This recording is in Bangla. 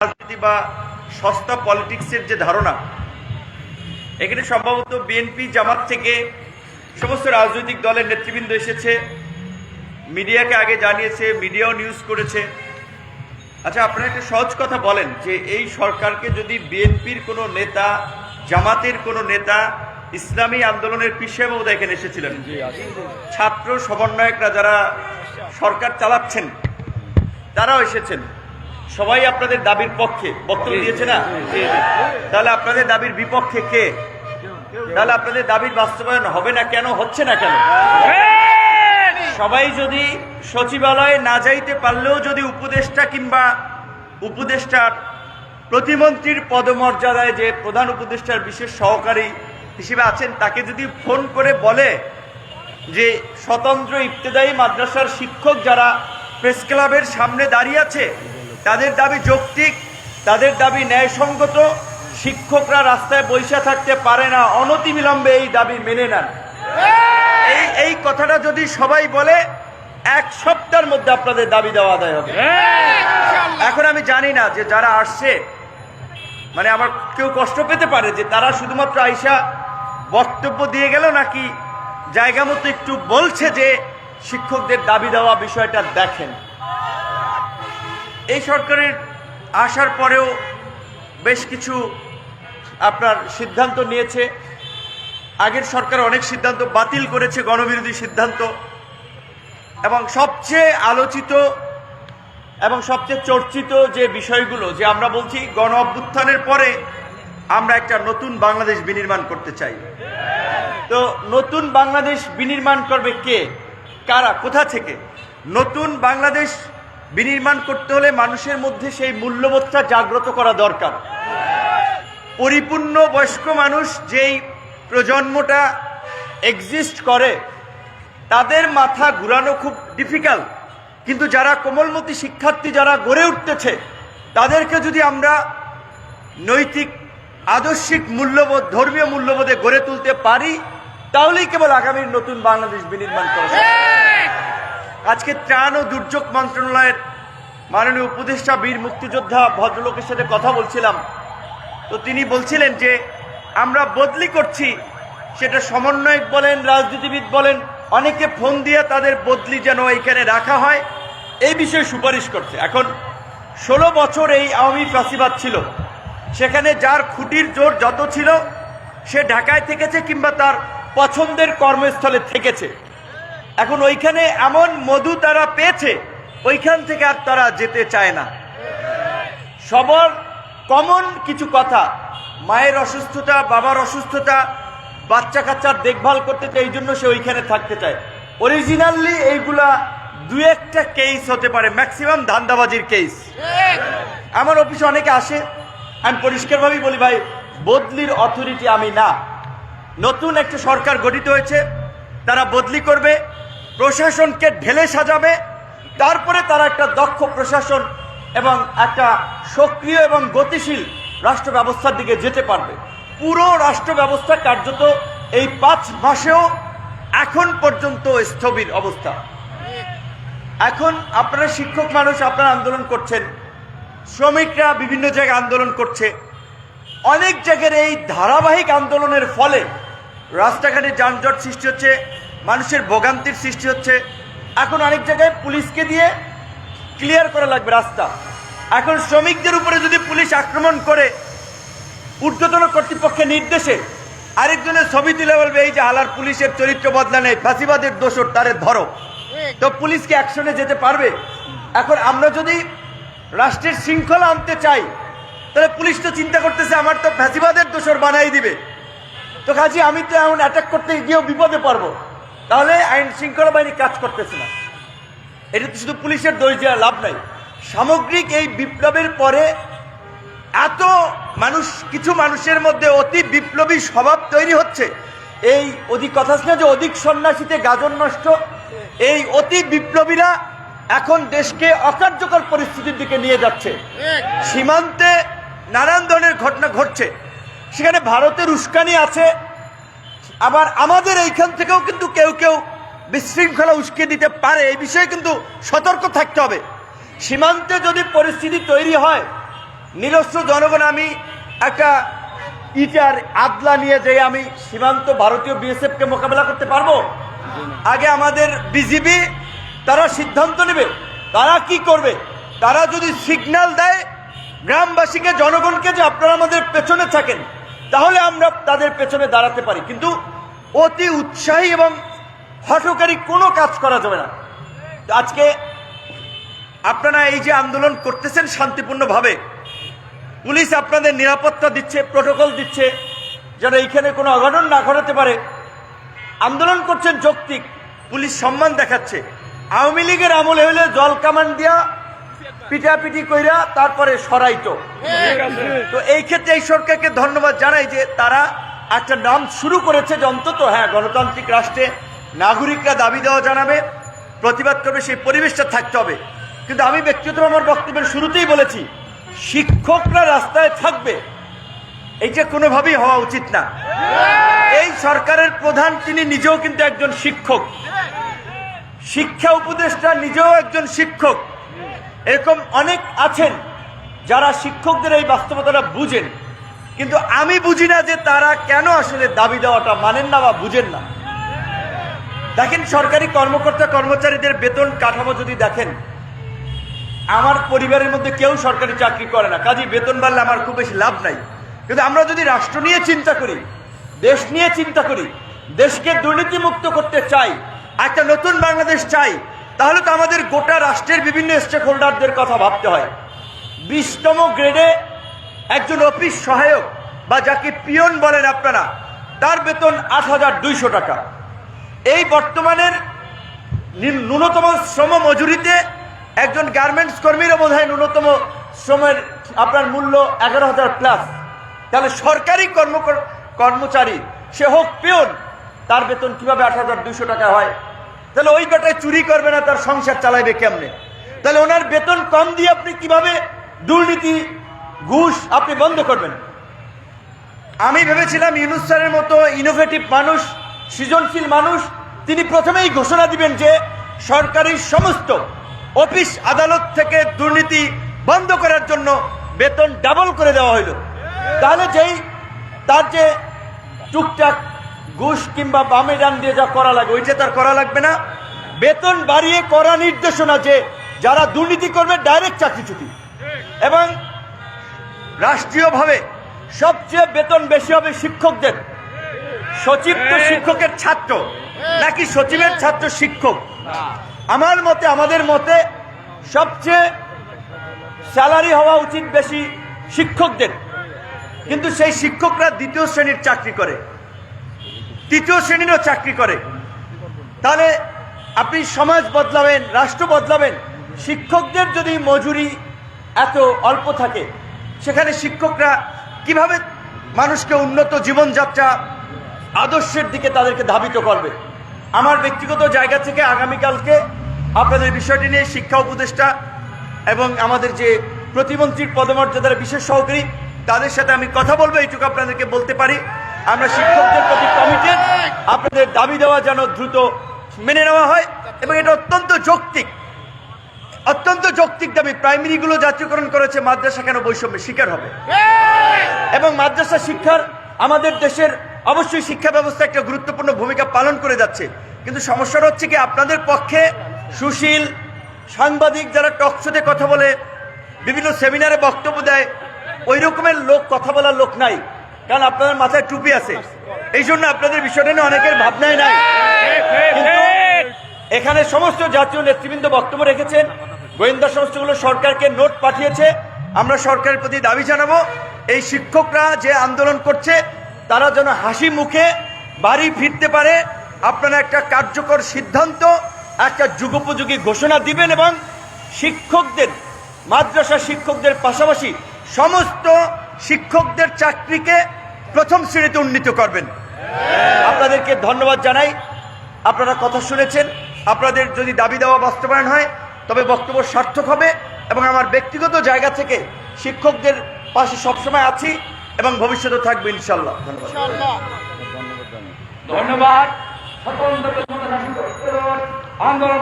রাজনীতি বা সস্তা পলিটিক্সের যে ধারণা এখানে সম্ভবত বিএনপি জামাত থেকে সমস্ত রাজনৈতিক দলের নেতৃবৃন্দ এসেছে মিডিয়াকে আগে জানিয়েছে মিডিয়াও নিউজ করেছে। আচ্ছা আপনারা একটা সহজ কথা বলেন যে এই সরকারকে যদি বিএনপির কোনো নেতা জামাতের কোনো নেতা ইসলামী আন্দোলনের পিছিয়ে মহোদয় এখানে এসেছিলেন। ছাত্র সমন্বয়করা যারা সরকার চালাচ্ছেন তারাও এসেছেন। সবাই আপনাদের দাবির পক্ষে। বক্তব্য দিয়েছে না? তাহলে আপনাদের দাবির বিপক্ষে কে? তাহলে আপনাদের দাবির বাস্তবায়ন হবে না কেন হচ্ছে না কেন? সবাই যদি সচিবালয়ে না যাইতে পারলেও যদি উপদেষ্টা কিংবা উপদেষ্টার প্রতিমন্ত্রীর পদমর্যাদায় যে প্রধান উপদেষ্টার বিশেষ সহকারী হিসেবে আছেন তাকে যদি ফোন করে বলে যে স্বতন্ত্র ইবতেদায়ী মাদ্রাসার শিক্ষক যারা প্রেস ক্লাবের সামনে দাঁড়িয়ে আছে তাদের দাবি যৌক্তিক, তাদের দাবি ন্যায়সঙ্গত, শিক্ষকরা রাস্তায় বৈশা থাকতে পারে না, অনতিবিলম্বে এই দাবি মেনে নেন। এই এই কথাটা যদি সবাই বলে, এক সপ্তাহের মধ্যে আপনাদের দাবি দেওয়া আদায় হবে। এখন আমি জানি না যে যারা আসছে মানে আমার কেউ কষ্ট পেতে পারে যে তারা শুধুমাত্র আইসা বক্তব্য দিয়ে গেল নাকি জায়গা মতো একটু বলছে যে শিক্ষকদের দাবি দেওয়া বিষয়টা দেখেন। এই সরকারের আসার পরেও বেশ কিছু আপনার সিদ্ধান্ত নিয়েছে। আগের সরকার অনেক সিদ্ধান্ত বাতিল করেছে, গণবিরোধী সিদ্ধান্ত। এবং সবচেয়ে আলোচিত এবং সবচেয়ে চর্চিত যে বিষয়গুলো, যে আমরা বলছি গণ অভ্যুত্থানের পরে আমরা একটা নতুন বাংলাদেশ বিনির্মাণ করতে চাই। তো নতুন বাংলাদেশ বিনির্মাণ করবে কে? কারা? কোথা থেকে? নতুন বাংলাদেশ বিনির্মাণ করতে হলে মানুষের মধ্যে সেই মূল্যবোধটা জাগ্রত করা দরকার। পরিপূর্ণ বয়স্ক মানুষ যেই প্রজন্মটা এক্সিস্ট করে, তাদের মাথা ঘুরানো খুব ডিফিকাল্ট কিন্তু যারা কোমলমতি শিক্ষার্থী, যারা গড়ে উঠতেছে, তাদেরকে যদি আমরা নৈতিক, আদর্শিক মূল্যবোধ, ধর্মীয় মূল্যবোধে গড়ে তুলতে পারি, তাহলেই কেবল আগামীর নতুন বাংলাদেশ বিনির্মাণ করা। আজকে ত্রাণ ও দুর্যোগ মন্ত্রণালয়ের মাননীয় উপদেষ্টা বীর মুক্তিযোদ্ধা ভদ্রলোকের সাথে কথা বলছিলাম। তো তিনি বলছিলেন যে, আমরা বদলি করছি। সেটা সমন্বয়ক বলেন, রাজনীতিবিদ বলেন, অনেকে ফোন দিয়ে তাদের বদলি যেন এখানে রাখা হয়। এই বিষয়ে সুপারিশ করছে। এখন ষোলো বছর এই আওয়ামী ফাঁসিবাদ ছিল। সেখানে যার খুঁটির জোর যত ছিল, সে ঢাকায় থেকেছে কিংবা তার পছন্দের কর্মস্থলে থেকেছে। এখন ওইখানে এমন মধু তারা পেয়েছে, ওইখান থেকে আর তারা যেতে চায় না। সবার কমন কিছু কথা, মায়ের অসুস্থতা, বাবার অসুস্থতা, বাচ্চা কাচ্চার দেখভাল করতে চায় এই জন্য সে ওইখানে থাকতে চায়। অরিজিনালি এইগুলা দু একটা কেস হতে পারে ম্যাক্সিমাম ধান্দাবাজির কেস আমার অফিসে অনেকে আসে, আমি পরিষ্কারভাবেই বলি ভাই, বদলির অথরিটি আমি না। নতুন একটা সরকার গঠিত হয়েছে, তারা বদলি করবে প্রশাসনকে ঢেলে সাজাবে। তারপরে তারা একটা দক্ষ প্রশাসন এবং একটা সক্রিয় এবং গতিশীল রাষ্ট্র ব্যবস্থার দিকে যেতে পারবে। পুরো রাষ্ট্র ব্যবস্থা কার্যত এই পাঁচ মাসেও এখন পর্যন্ত স্থবির অবস্থা। এখন আপনারা শিক্ষক মানুষ, আপনারা আন্দোলন করছেন। শ্রমিকরা বিভিন্ন জায়গায় আন্দোলন করছে। অনেক জায়গার এই ধারাবাহিক আন্দোলনের ফলে রাস্তাঘাটে যানজট সৃষ্টি হচ্ছে। মানুষের ভোগান্তির সৃষ্টি হচ্ছে। এখন অনেক জায়গায় পুলিশকে দিয়ে ক্লিয়ার করা লাগবে রাস্তা। এখন শ্রমিকদের উপরে যদি পুলিশ আক্রমণ করে, ঊর্ধ্বতন কর্তৃপক্ষের নির্দেশে আরেকজনের ছবি তুলে বলবে, এই যে হালার পুলিশের চরিত্র বদলা নেই, ফাঁসিবাদের দোষর তারে ধরো। তো পুলিশকে অ্যাকশনে যেতে পারবে? এখন আমরা যদি রাষ্ট্রের শৃঙ্খলা আনতে চাই, তাহলে পুলিশ তো চিন্তা করতেছে, আমার তো ফ্যাসিবাদের দোষর বানাই দিবে। তো কাজে, আমি তো এমন অ্যাটাক করতে গিয়েও বিপদে পারব তাহলে আইন শৃঙ্খলা বাহিনী কাজ করতেছে না। এটা তো শুধু পুলিশের দোষ দেওয়া লাভ নাই। সামগ্রিক এই বিপ্লবের পরে এত মানুষ, কিছু মানুষের মধ্যে অতি বিপ্লবী স্বভাব তৈরি হচ্ছে। এই অধিক কথা আছে না যে অধিক সন্ন্যাসীতে গাজন নষ্ট? এই অতি বিপ্লবীরা এখন দেশকে অকার্যকর পরিস্থিতির দিকে নিয়ে যাচ্ছে। সীমান্তে নানান ধরনের ঘটনা ঘটছে। সেখানে ভারতের উস্কানি আছে। আবার আমাদের এইখান থেকেও কিন্তু কেউ কেউ বিশৃঙ্খলা উস্কে দিতে পারে, এই বিষয়ে কিন্তু সতর্ক থাকতে হবে। সীমান্তে যদি পরিস্থিতি তৈরি হয়, নিরস্ত্র জনগণ, আমি একটা ইটার আদলা নিয়ে যে আমি সীমান্ত ভারতীয় বিএসএফকে মোকাবেলা করতে পারব? আগে আমাদের বিজিবি তারা সিদ্ধান্ত নেবে, তারা কি করবে? তারা যদি সিগন্যাল দেয়, গ্রামবাসীকে, জনগণকে যে আপনারা আমাদের পেছনে থাকেন তাহলে আমরা তাদের পেছনে দাঁড়াতে পারি। কিন্তু অতি উৎসাহী এবং হঠকারী কোনো কাজ করা যাবে না। আজকে আপনারা এই যে আন্দোলন করতেছেন শান্তিপূর্ণভাবে, পুলিশ আপনাদের নিরাপত্তা দিচ্ছে, প্রোটোকল দিচ্ছে, যেন এইখানে কোনো অঘটন না ঘটাতে পারে। আন্দোলন করছেন যৌক্তিক, পুলিশ সম্মান দেখাচ্ছে। আওয়ামী লীগের আমলে হলে জল কামান দিয়া পিটাপিটি কইরা তারপরে সরাইতো। তো এই ক্ষেত্রে এই সরকারকে ধন্যবাদ জানাই যে তারা একটা নাম শুরু করেছে যে অন্তত হ্যাঁ গণতান্ত্রিক রাষ্ট্রে নাগরিকরা দাবি দেওয়া জানাবে প্রতিবাদ করবে সেই পরিবেশটা থাকতে হবে। কিন্তু আমি ব্যক্তিগত আমার বক্তব্যের শুরুতেই বলেছি শিক্ষকরা রাস্তায় থাকবে এইটা কোনোভাবেই হওয়া উচিত না। এই সরকারের প্রধান তিনি নিজেও কিন্তু একজন শিক্ষক। শিক্ষা উপদেষ্টা নিজেও একজন শিক্ষক। এরকম অনেক আছেন যারা শিক্ষকদের এই বাস্তবতাটা বুঝেন। কিন্তু আমি বুঝি না যে তারা কেন আসলে দাবি দেওয়াটা মানেন না বা বুঝেন না। দেখেন, সরকারি কর্মকর্তা কর্মচারীদের বেতন কাঠামো যদি দেখেন, আমার পরিবারের মধ্যে কেউ সরকারি চাকরি করে না। কাজে বেতন বাড়লে আমার খুব বেশি লাভ নাই। কিন্তু আমরা যদি রাষ্ট্র নিয়ে চিন্তা করি, দেশ নিয়ে চিন্তা করি, দেশকে দুর্নীতিমুক্ত করতে চাই, একটা নতুন বাংলাদেশ চাই তাহলে তো আমাদের গোটা রাষ্ট্রের বিভিন্ন স্টেক হোল্ডারদের কথা ভাবতে হয়। বিশতম গ্রেডে একজন অফিস সহায়ক, বা যাকে পিয়ন বলেন আপনারা, তার বেতন আট হাজার দুইশো টাকা। এই বর্তমানের ন্যূনতম শ্রম মজুরিতে একজন গার্মেন্টস কর্মীরও বোধ হয় ন্যূনতম শ্রমের আপনার মূল্য এগারো হাজার প্লাস তাহলে সরকারি কর্ম কর্মচারী, সে হোক পিয়ন, তার বেতন কীভাবে আট হাজার দুশো টাকা হয়? তাহলে ওই বেটায় চুরি করবে না, তার সংসার চালাইবে কেমনে? তাহলে ওনার বেতন কম দিয়ে আপনি কীভাবে দুর্নীতি, ঘুষ আপনি বন্ধ করবেন? আমি ভেবেছিলাম ইউনুস স্যারের মতো ইনোভেটিভ মানুষ, সৃজনশীল মানুষ, তিনি প্রথমেই ঘোষণা দিবেন যে সরকারি সমস্ত অফিস আদালত থেকে দুর্নীতি বন্ধ করার জন্য বেতন ডাবল করে দেওয়া হইল। তাহলে যেই, তার যে টুকটাক ঘুষ কিংবা বামে ডান দিয়ে যা করা লাগে ওইটা তার করা লাগবে না। বেতন বাড়িয়ে করা নির্দেশনা যে যারা দুর্নীতি করবে ডাইরেক্ট চাকরিচ্যুতি। এবং রাষ্ট্রীয়ভাবে সবচেয়ে বেতন বেশি হবে শিক্ষকদের। সচিব তো শিক্ষকের ছাত্র নাকি সচিবের ছাত্র শিক্ষক? আমার মতে আমাদের মতে সবচেয়ে স্যালারি হওয়া উচিত বেশি শিক্ষকদের। কিন্তু সেই শিক্ষকরা দ্বিতীয় শ্রেণির চাকরি করে। তৃতীয় শ্রেণীরও চাকরি করে। তাহলে আপনি সমাজ বদলাবেন, রাষ্ট্র বদলাবেন, শিক্ষকদের যদি মজুরি এত অল্প থাকে, সেখানে শিক্ষকরা কীভাবে মানুষকে উন্নত জীবনযাত্রা আদর্শের দিকে তাদেরকে ধাবিত করবে? আমার ব্যক্তিগত জায়গা থেকে আগামীকালকে আপনাদের বিষয়টি নিয়ে শিক্ষা উপদেষ্টা এবং আমাদের যে প্রতিমন্ত্রীর পদমর্যাদার বিশেষ সহকারী, তাদের সাথে আমি কথা বলব, এইটুকু আপনাদেরকে বলতে পারি। আমরা শিক্ষকদের প্রতি কমিটেড আপনাদের দাবি দেওয়া যেন দ্রুত মেনে নেওয়া হয় এবং এটা অত্যন্ত যৌক্তিক। অত্যন্ত যৌক্তিক দাবি। প্রাইমারিগুলো জাতীয়করণ করেছে মাদ্রাসা কেন বৈষম্যের শিকার হবে? এবং মাদ্রাসা শিক্ষার আমাদের দেশের অবশ্যই শিক্ষা ব্যবস্থা একটা গুরুত্বপূর্ণ ভূমিকা পালন করে যাচ্ছে। কিন্তু সমস্যাটা হচ্ছে কি, আপনাদের পক্ষে সুশীল সাংবাদিক যারা টকশোতে কথা বলে, বিভিন্ন সেমিনারে বক্তব্য দেয়, ওই রকমের লোক, কথা বলার লোক নাই। কারণ আপনাদের মাথায় টুপি আছে। এই জন্য আপনাদের বিষয়টা নিয়ে অনেকের ভাবনাই নাই। এখানে সমস্ত জাতীয় নেতৃবৃন্দ বক্তব্য রেখেছেন। গোয়েন্দা সংস্থাগুলো সরকারকে নোট পাঠিয়েছে। আমরা সরকারের প্রতি দাবি জানাব, এই শিক্ষকরা যে আন্দোলন করছে, তারা যেন হাসি মুখে বাড়ি ফিরতে পারে। আপনারা একটা কার্যকর সিদ্ধান্ত, একটা যুগোপযোগী ঘোষণা দিবেন এবং শিক্ষকদের, মাদ্রাসা শিক্ষকদের পাশাপাশি সমস্ত শিক্ষকদের চাকরিকে প্রথম শ্রেণীতে উন্নীত করবেন। আপনাদেরকে ধন্যবাদ জানাই। আপনারা কথা শুনেছেন। আপনাদের যদি দাবি দেওয়া বাস্তবায়ন হয়, তবে বক্তব্য সার্থক হবে এবং আমার ব্যক্তিগত জায়গা থেকে শিক্ষকদের পাশে সবসময় আছি এবং ভবিষ্যতে থাকবে ইনশাল্লাহ ধন্যবাদ। ধন্যবাদ। আন্দোলন